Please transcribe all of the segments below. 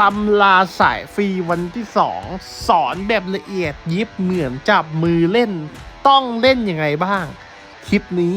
ตำราสายฟรีวันที่สองสอนแบบละเอียดยิบเหมือนจับมือเล่น ต้องเล่นยังไงบ้าง คลิปนี้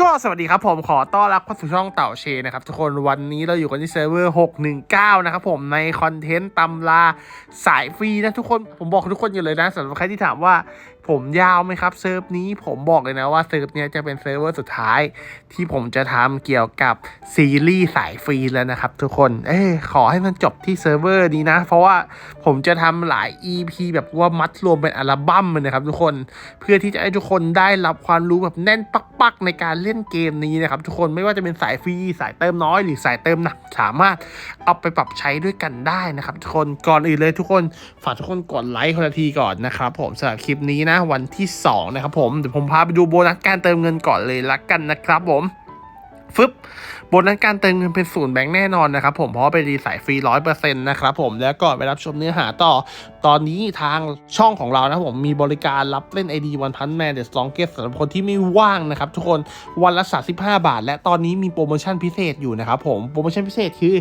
ก็สวัสดีครับผมขอต้อนรับเข้าสู่ช่องเต่าเชนะครับทุกคนวันนี้เราอยู่กันที่เซิร์ฟเวอร์ 619 นะครับผมในคอนเทนต์ตำราสายฟรีนะทุกคนผมบอกทุกคนอยู่เลยนะสำหรับใครที่ถามว่าผมยาวไหมครับเซิร์ฟนี้ผมบอกเลยนะว่าเซิร์ฟเนี้ยจะเป็นเซิร์ฟเวอร์สุดท้าย ที่ผมจะทำเกี่ยวกับซีรีส์สายฟรีแล้วนะครับทุกคน เอ้ขอให้มันจบที่เซิร์ฟเวอร์นี้นะ เพราะว่าผมจะทำหลาย EP แบบว่ามัดรวมเป็นอัลบั้มเลยนะครับทุกคน เพื่อที่จะให้ทุกคนได้รับความรู้แบบแน่นปักๆในการเล่นเกมนี้นะครับทุกคนไม่ว่าจะเป็นสายฟรีสายเติมน้อยหรือสายเติมหนักสามารถเอาไปปรับใช้ด้วยกันได้นะครับทุกคนก่อนอื่นเลยทุกคนฝากทุกคนกดไลค์คนละทีก่อนนะครับผมสำหรับคลิปนี้นะวันที่ 2 นะครับผมเดี๋ยวผมพาไปดูโบนัสการเติมเงินก่อนเลยละกันนะครับผมฟึบโบนัสการเติมเงินเป็นศูนย์แบงค์แน่นอนนะครับผมเพราะว่าเป็นรีสายฟรีร้อยเปอร์เซ็นต์นะครับผมแล้วก่อนไปรับชมเนื้อหาต่อ ตอนนี้ทางช่องของเรานะผมมีบริการรับเล่น ID วันพันแมนเดสลองเกสสำหรับคนที่ไม่ว่างนะครับ ทุกคนวันละ35บาท และตอนนี้มีโปรโมชั่นพิเศษอยู่นะครับผมโปรโมชั่นพิเศษคือ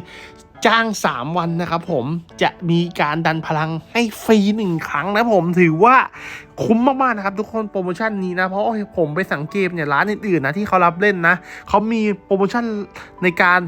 จ้าง 3 วันนะครับผมจะมีการดันพลังให้ฟรีหนึ่งครั้งนะผมถือว่าคุ้มมากๆนะครับทุกคนโปรโมชั่นนี้นะ เพราะผมไปสังเกตเนี่ยร้านอื่นๆนะที่เขารับเล่นนะเขามีโปรโมชั่นในการ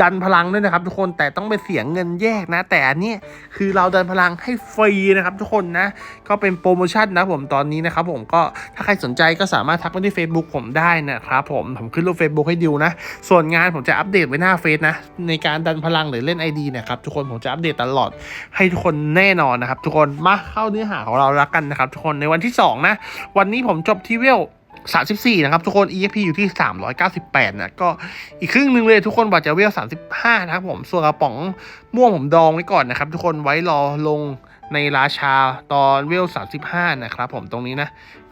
ดันพลังด้วยนะครับ ทุกคนแต่ต้องไปเสียงเงินแยกนะ แต่อันนี้คือเราดันพลังให้ฟรีนะครับ ทุกคนนะก็เป็นโปรโมชั่นนะผมตอนนี้นะครับผมก็ถ้าใครสนใจก็สามารถทักมาที่ Facebook ผมได้นะครับผมผมขึ้นรูป Facebook ให้ดูนะ ส่วนงานผมจะอัปเดตไว้หน้าเฟซนะ ในการดันพลังหรือเล่น ID นะครับทุกคนผมจะอัปเดตตลอดให้ทุกคนแน่นอนนะครับ ทุกคนมาเข้าเนื้อหาของเราแล้วกันนะครับ ทุกคนในวันที่2นะวันนี้ผมจบที่เวล 34 นะครับ ทุกคน EXP อยู่ที่ 398 นะ ก็อีกครึ่งหนึ่งเลยทุกคนบาดเจะเวล35 นะครับผม ส่วนกระป๋องม่วงผมดองไว้ก่อนนะครับ ทุกคนไว้รอลงในราชาตอนเวล35 นะครับผมตรงนี้นะ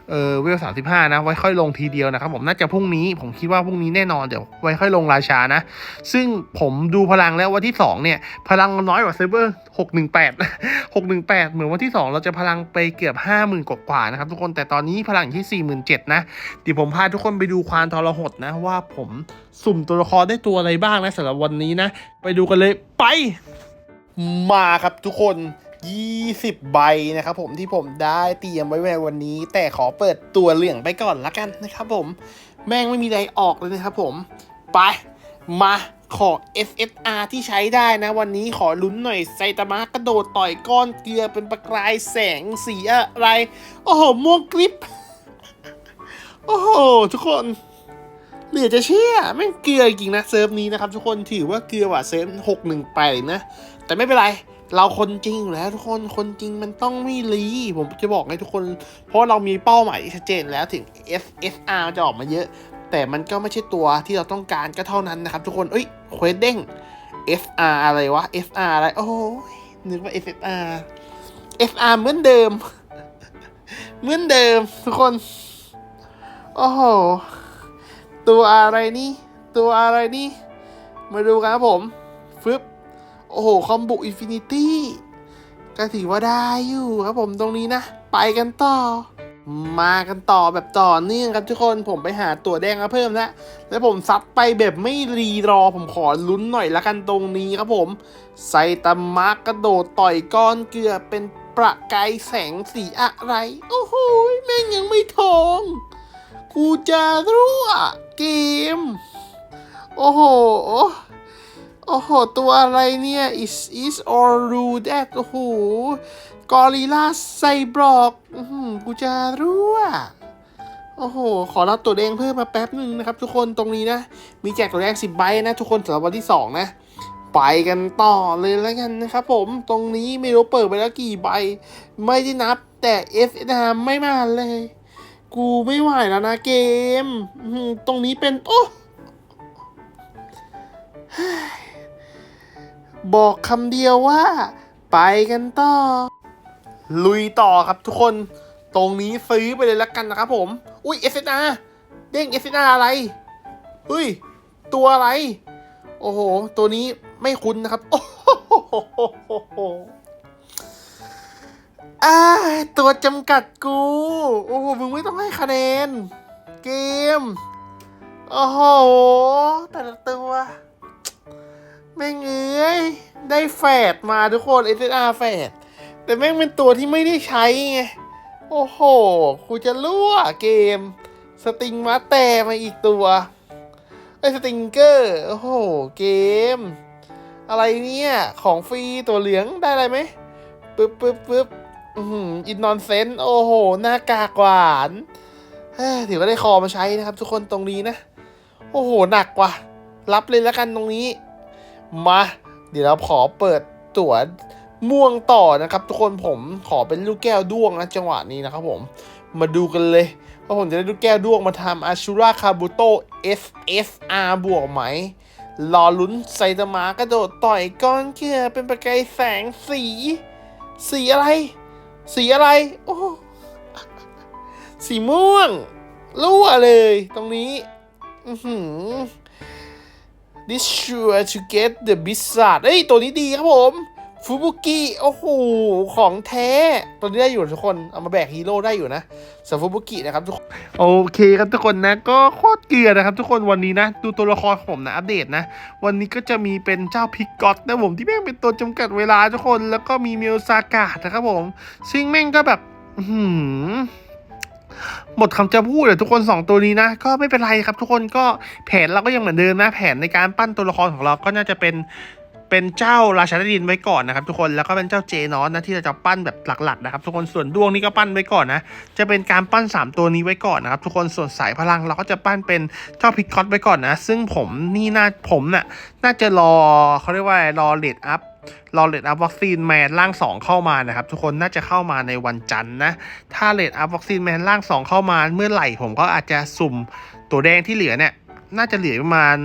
เออเวล35นะ ไว้ค่อยลงทีเดียวนะครับผมน่าจะพรุ่งนี้ ผมคิดว่าพรุ่งนี้แน่นอนเดี๋ยวไว้ค่อยลงราชานะ ซึ่งผมดูพลังแล้ววันที่2เนี่ย พลังน้อยกว่าเซิร์ฟเวอร์618 618เหมือนวันที่2เราจะพลังไปเกือบ50,000กว่านะครับทุกคนแต่ตอนนี้พลังอยู่ที่47,000นะเดี๋ยวผมพาทุกคนไปดูควานทรหดนะว่าผมสุ่มตัวละครได้ตัวอะไรบ้างนะสำหรับวันนี้นะ ไปดูกันเลยไป มาครับทุกคน 20 ใบนะครับผมที่ผมได้เตรียมไว้ในวันนี้ แต่ขอเปิดตัวเหลืองไปก่อนละกันนะครับผม แม่งไม่มีใดออกเลยนะครับผม ไป มาขอ SSR ที่ใช้ได้นะ วันนี้ขอลุ้นหน่อยไซตามะกระโดดต่อยก้อนเกลือเป็นประกายแสงสีอะไร โอ้โหม่วงกริบโอ้โห ทุกคนเหลือจะเชื่อแม่งเกลือจริงนะเซิร์ฟนี้นะครับทุกคนถือว่าเกลือว่าเซิร์ฟหกหนึ่งไปนะ แต่ไม่เป็นไร เราคนจริงอยู่แล้วทุกคนคนจริงมันต้องไม่รีผมจะบอกให้ทุกคน เพราะเรามีเป้าหมายชัดเจนแล้วถึง SSR จะออกมาเยอะ แต่มันก็ไม่ใช่ตัวที่เราต้องการก็เท่านั้นนะครับทุกคนเอ้ยเควสเด้ง FR อะไรวะ FR อะไร โอ้ยนึกว่า FSR FR เหมือนเดิม เหมือนเดิม ทุกคน โอ้โห ตัวอะไรนี่ ตัวอะไรนี่ มาดูกันครับผม ฟึบ โอ้โห คอมบุอินฟินิตี้ก็ถือว่าได้อยู่ครับผมตรงนี้นะ ไปกันต่อ มากันต่อแบบต่อเนื่องครับทุกคนผมไปหาตัวแดงมาเพิ่มแล้วแล้วผมซัดไปแบบไม่รีรอผมขอลุ้นหน่อยละกันตรงนี้ครับผมไซตามะกระโดดต่อยก้อนเกลือเป็นประกายแสงสีอะไร โอ้โหแม่งยังไม่ทอง กูจะรู้อะเกม โอ้โห โอ้โห ตัวอะไรเนี่ย is is or do that โอ้โห กอริลลาไซบรอกกูจะรู้อะโอ้โห ขอรับตัวแดงเพิ่มมาแป๊บหนึ่งนะครับ ทุกคนตรงนี้นะ มีแจกตัวแดงสิบใบนะ ทุกคนสำหรับวันที่สองนะ ไปกันต่อเลยแล้วกันนะครับผม ตรงนี้ไม่รู้เปิดไปแล้วกี่ใบ ไม่ได้นับแต่ F นะไม่มาเลย กูไม่ไหวแล้วนะเกม ตรงนี้เป็น โอ้ บอกคำเดียวว่า ไปกันต่อ ลุยต่อครับทุกคน ตรงนี้ซื้อไปเลยแล้วกันนะครับผม อุ้ย SNR เด้ง SNR อะไร อุ้ย ตัวอะไร โอ้โห ตัวนี้ไม่คุ้นนะครับโอ้โหอ่าตัวจำกัดกู โอ้โห มึงไม่ต้องให้คะแนน เกม โอ้โห แต่ละตัว ม่งเอ้ยได้แฟดมาทุกคน SSR แฟดแต่แม่งเป็นตัวที่ไม่ได้ใช้ไง โอ้โหกูจะรั่วเกม สติงมาแต่มาอีกตัวไอ้สติงเกอร์ โอ้โห เกม อะไรเนี่ย ของฟรีตัวเหลืองได้อะไรไหมปึ๊บปึ๊บปึ๊บอืมอินนอนเซนโอ้โห หน้ากากหวานเฮ้ยถือว่าได้คอมาใช้นะครับ ทุกคนตรงนี้นะ โอ้โห หนักว่ะรับเลยแล้วกันตรงนี้ มา เดี๋ยวเราขอเปิดตั๋วม่วงต่อนะครับทุกคนผมขอเป็นลูกแก้วด้วงนะจังหวะนี้นะครับผมมาดูกันเลยว่าผมจะได้ลูกแก้วด้วงมาทำอาชูราคาบุโต SSR บวกไหมรอลุ้นไซตามากระโดดต่อยก้อนเกลือเป็นประกายแสงสี สีอะไร สีอะไร โอ้สีม่วงรั่วเลย ตรงนี้ อือหือ This sure to get the blizzard เอ้ย ตัวนี้ดีครับผมฟูบุกิโอ้โห ของแท้ ตัวนี้ได้อยู่ทุกคน เอามาแบกฮีโร่ได้อยู่นะสำหรับฟูบุกินะครับทุกคน โอเคครับทุกคนนะ ก็โคตรเกลือนะครับทุกคนวันนี้นะ ดูตัวละครผมนะ อัปเดตนะ วันนี้ก็จะมีเป็นเจ้าพิกกอตนะผม ที่แม่งเป็นตัวจำกัดเวลาทุกคน แล้วก็มีเมลซากาดนะครับผม ซึ่งแม่งก็แบบ อื้อ หมดคำจะพูดเลยทุกคน 2 ตัวนี้นะ ก็ไม่เป็นไรครับทุกคนก็แผนเราก็ยังเหมือนเดิมนะ แผนในการปั้นตัวละครของเราก็น่าจะเป็นเป็นเจ้าราชาดินไว้ก่อนนะครับทุกคนแล้วก็เป็นเจ้าเจนอสนะที่เราจะปั้นแบบหลักๆนะครับทุกคนส่วนดวงนี่ก็ปั้นไว้ก่อนนะจะเป็นการปั้น 3 ตัวนี้ไว้ก่อนนะครับทุกคนส่วนสายพลังเราก็จะปั้นเป็นเจ้าพิกคอตไว้ก่อนนะ ซึ่งผมนี่น่าผมน่ะน่าจะรอเขาเรียกว่ารอเลดอัพ รอเลดอัพวัคซีนแมนร่าง 2 เข้ามานะครับ ทุกคนน่าจะเข้ามาในวันจันทร์นะ ถ้าเลดอัพวัคซีนแมนร่าง 2 เข้ามาเมื่อไหร่ผมก็อาจจะสุ่มตัวแดงที่เหลือเนี่ยน่าจะเหลือประมาณ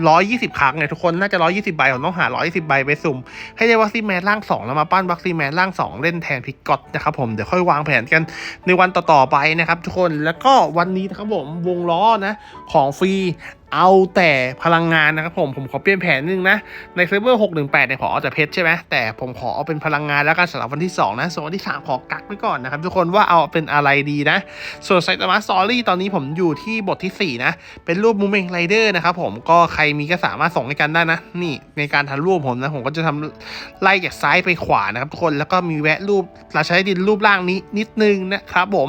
120ครั้งเนี่ยทุกคนน่าจะ120ใบผมต้องหา120ใบไปสุ่ม ให้ได้วัคซีนแมนร่าง2แล้วมาปั้นวัคซีนแมนร่าง2เล่นแทนพิกกอตนะครับผมเดี๋ยวค่อยวางแผนกันในวันต่อๆไปนะครับทุกคนแล้วก็วันนี้นะครับผมวงล้อนะของฟรี เอาแต่พลังงานนะครับผมผมขอเปลี่ยนแผนนึงนะ ในเซิร์ฟเวอร์ 618เนี่ยขอเอาแต่เพชรใช่ไหมแต่ผมขอเอาเป็นพลังงานแล้วกันสำหรับวันที่ 2 นะ ส่วนวันที่ 3 ขอกักไว้ก่อนนะครับ ทุกคนว่าเอาเป็นอะไรดีนะ ส่วนไซตามะสตอรี่ตอนนี้ผมอยู่ที่บทที่ 4 นะ เป็นรูปมูเมงไรเดอร์นะครับผมก็ใครมีก็สามารถส่งให้กันได้นะ นี่ในการทำรูปผมนะ ผมก็จะทำไล่จากซ้ายไปขวานะครับทุกคนแล้วก็มีแวะรูปราชาดินรูปร่างนี้นิดนึงนะครับผม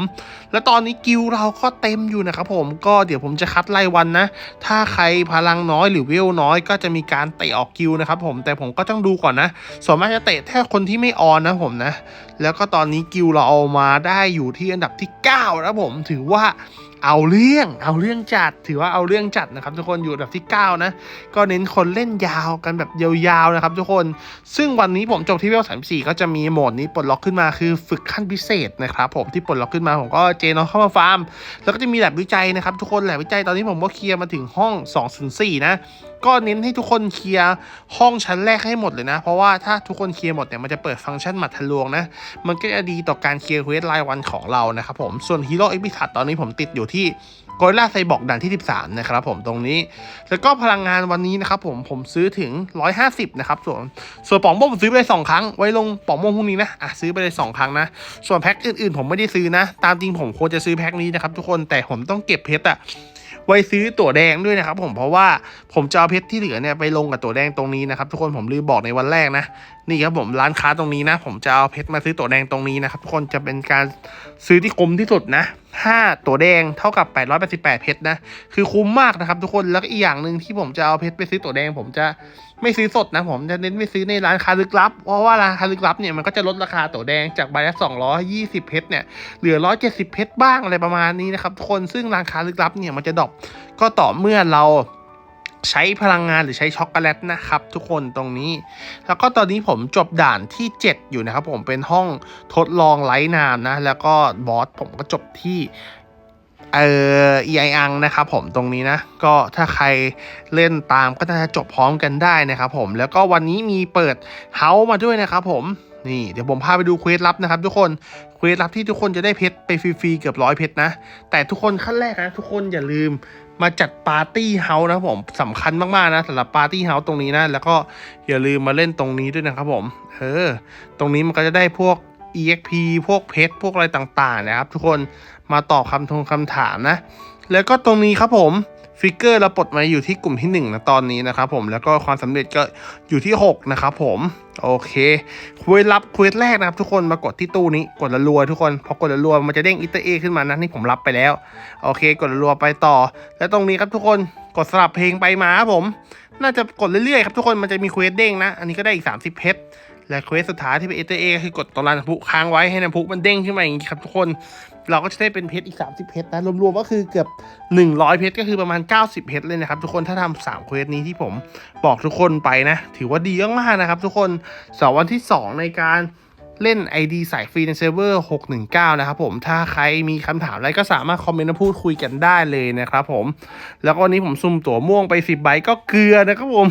แล้วตอนนี้กิลเราก็เต็มอยู่นะครับผมก็เดี๋ยวผมจะคัดไล่วันนะถ้า้าใครพลังน้อยหรือเวลน้อยก็จะมีการเตะออกกิลนะครับผมแต่ผมก็ต้องดูก่อนนะส่วนมากจะเตะแค่คนที่ไม่ออนนะผมนะ แล้วก็ตอนนี้กิวเราเอามาได้อยู่ที่อันดับที่ 9 นะผมถือว่า เอาเรื่อง เอาเรื่องจัด ถือว่าเอาเรื่องจัดนะครับทุกคน อยู่อันดับที่ 9 นะ ก็เน้นคนเล่นยาวกันแบบยาวๆนะครับทุกคน ซึ่งวันนี้ผมจบที่เวล34 ก็จะมีโหมดนี้ปลดล็อกขึ้นมาคือฝึกขั้นพิเศษนะครับผมที่ปลดล็อกขึ้นมาผมก็เจนเอาเข้ามาฟาร์ม แล้วก็จะมีแลบวิจัยนะครับทุกคน แลบวิจัยตอนนี้ผมก็เคลียร์มาถึงห้อง 204 นะ ก็เน้นให้ทุกคนเคลียร์ห้องชั้นแรกให้หมดเลยนะ เพราะว่าถ้าทุกคนเคลียร์หมดเนี่ยมันจะเปิดฟังก์ชันหมัดทะลวงนะ มันก็จะดีต่อการเคลียร์เควสรายวันของเรานะครับผมส่วนฮีโร่เอ็กพิทัตอนนี้ผมติดอยู่ที่กอริลลาไซบอกด่านที่ 13 นะครับผมตรงนี้ แล้วก็พลังงานวันนี้นะครับผมผมซื้อถึง 150 นะครับ ส่วนส่วนป่องม่วงผมซื้อไปเลยสองครั้ง ไว้ลงป่องม่วงพรุ่งนี้นะอะซื้อไปเลยสองครั้งนะ ส่วนแพ็คอื่นๆ ผมไม่ได้ซื้อนะ ตามจริงผมควรจะซื้อแพ็คนี้นะครับทุกคนแต่ผมต้องเก็บเพชรอะ ไว้ซื้อตั๋วแดงด้วยนะครับผมเพราะว่าผมจะเอาเพชรที่เหลือเนี่ยไปลงกับตั๋วแดงตรงนี้นะครับทุกคนผมลืมบอกในวันแรกนะนี่ครับผมร้านค้าตรงนี้นะ ผมจะเอาเพชรมาซื้อตั๋วแดงตรงนี้นะครับทุกคนจะเป็นการซื้อที่คุ้มที่สุดนะ5 ตัวแดงเท่ากับ 888 เพชรนะ คือคุ้มมากนะครับทุกคน แล้วก็อีกอย่างหนึ่งที่ผมจะเอาเพชรไปซื้อตัวแดง ผมจะไม่ซื้อสดนะ ผมจะเน้นไปซื้อในร้านค้าลึกลับ เพราะว่าร้านค้าลึกลับเนี่ยมันก็จะลดราคาตัวแดงจากใบละ220 เพชรเนี่ยเหลือ 170 เพชรบ้างอะไรประมาณนี้นะครับทุกคน ซึ่งร้านค้าลึกลับเนี่ยมันจะดรอปก็ต่อเมื่อเรา ใช้พลังงานหรือใช้ช็อกโกแลตนะครับทุกคนตรงนี้ แล้วก็ตอนนี้ผมจบด่านที่ 7 อยู่นะครับ ผมเป็นห้องทดลองไร้นามนะ แล้วก็บอสผมก็จบที่เออ EI อังนะครับผมตรงนี้นะ ก็ถ้าใครเล่นตามก็น่าจะจบพร้อมกันได้นะครับผมแล้วก็วันนี้มีเปิดเฮามาด้วยนะครับผมนี่เดี๋ยวผมพาไปดูเควสลับนะครับทุกคนเควสลับที่ทุกคนจะได้เพชรไปฟรีๆเกือบร้อยเพชรนะ แต่ทุกคนขั้นแรกนะทุกคนอย่าลืม มาจัดปาร์ตี้เฮาส์นะผมสำคัญมากๆนะสำหรับปาร์ตี้เฮาส์ตรงนี้นะ แล้วก็อย่าลืมมาเล่นตรงนี้ด้วยนะครับผมเออตรงนี้มันก็จะได้พวก EXP พวกเพชรพวกอะไรต่างๆนะครับ ทุกคนมาตอบคำทงคำถามนะ แล้วก็ตรงนี้ครับผม ฟิกเกอร์เราปลดมาอยู่ที่กลุ่มที่1นะตอนนี้นะครับผมแล้วก็ความสำเร็จก็อยู่ที่ 6 นะครับผม โอเคควสลับควสแรกนะครับทุกคนมากดที่ตู้นี้กดละรัวทุกคนพอกดละรัวมันจะเด้งอิตเตอร์เอขึ้นมานะนี่ผมรับไปแล้ว โอเค กดละรัวไปต่อ แล้วตรงนี้ครับทุกคนกดสลับเพลงไปมาครับผม น่าจะกดเรื่อยๆครับทุกคนมันจะมีเควสเด้งนะ อันนี้ก็ได้อีก 30 เพชร และเควสสุดท้ายที่เป็นเอเตอร์เอคือกดตรงร้านน้ำพุค้างไว้ให้น้ำพุมันเด้งขึ้นมาอย่างนี้ครับทุกคน เราก็จะได้เป็นเพชรอีก 30 เพชรนะ รวมๆก็คือเกือบ 100 เพชรก็คือประมาณ 90 เพชรเลยนะครับ ทุกคนถ้าทำสามเควสนี้ที่ผมบอกทุกคนไปนะ ถือว่าดีมากๆนะครับ ทุกคนสองวันที่ 2 ในการเล่น ID สายฟรีในเซิร์ฟเวอร์ 619 นะครับผม ถ้าใครมีคำถามอะไรก็สามารถคอมเมนต์มาพูดคุยกันได้เลยนะครับผม แล้วก็วันนี้ผมสุ่มตั๋วม่วงไป 10 ใบก็เกลือนะครับผม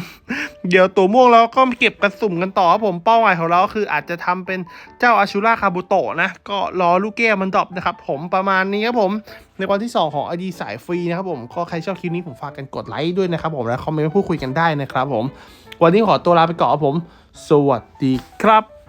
เดี๋ยวตัวม่วงเราก็เก็บกระสุ่มกันต่อครับผมเป้าหมายของเราคืออาจจะทำเป็นเจ้าอาชูราคาบุโตะนะ ก็รอลูกแก้วมันดรอปนะครับ ผมประมาณนี้ครับผมในวันที่ 2 ของอดีสายฟรีนะครับผมก็ใครชอบคลิปนี้ผมฝากกันกดไลค์ด้วยนะครับผมและคอมเมนต์พูดคุยกันได้นะครับผม วันนี้ขอตัวลาไปก่อนครับผม สวัสดีครับ